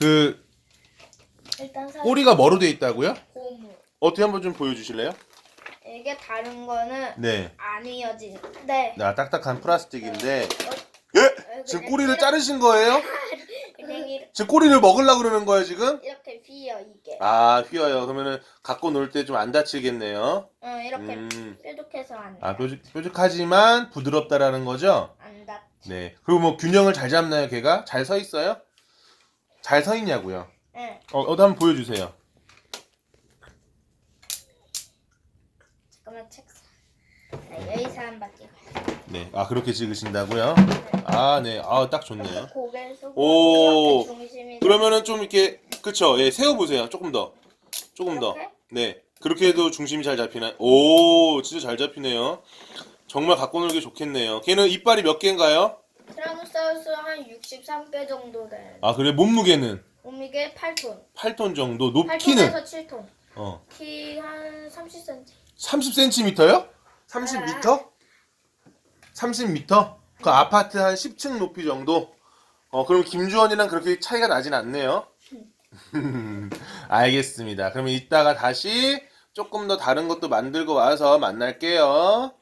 그 일단 사 꼬리가 뭐로 돼 있다고요? 고무. 어떻게 한번 좀 보여주실래요? 이게 다른 거는 네. 안 이어지는데 나 딱딱한 플라스틱인데. 어, 예? 지금 꼬리를 자르신 거예요? 그냥 지금 꼬리를 먹으려고 그러는 거예요, 지금? 이렇게 비어 이게. 아, 휘어요. 그러면은 갖고 놀 때 좀 안 다치겠네요. 응 이렇게 음. 뾰족해서 안 돼. 아, 뾰족, 뾰족하지만 부드럽다라는 거죠? 안 닿. 네. 그리고 뭐 균형을 잘 잡나요, 걔가? 잘 서 있어요? 잘 서 있냐고요? 응. 어, 어디 한번 보여주세요. 잠깐만 책상. 아, 여기서 한번 찍어. 네. 아, 그렇게 찍으신다고요? 아, 네. 아, 딱 좋네요. 고개를 숙이고 오. 이렇게 중심이 그러면은 좀 이렇게, 그쵸? 예, 세워 보세요. 조금 더. 조금 더. 이렇게? 네. 그렇게 해도 중심이 잘 잡히나요? 오, 진짜 잘 잡히네요. 정말 갖고 놀기 좋겠네요. 걔는 이빨이 몇 개인가요? 티라노사우루스 한 63개 정도 돼. 아, 그래? 몸무게는? 몸무게 8톤. 8톤 정도. 높이는? 8톤에서 7톤. 어. 키 한 30cm. 30cm요? 30m? 30m? 그 아파트 한 10층 높이 정도? 어, 그럼 김주원이랑 그렇게 차이가 나진 않네요. 알겠습니다. 그러면 이따가 다시 조금 더 다른 것도 만들고 와서 만날게요.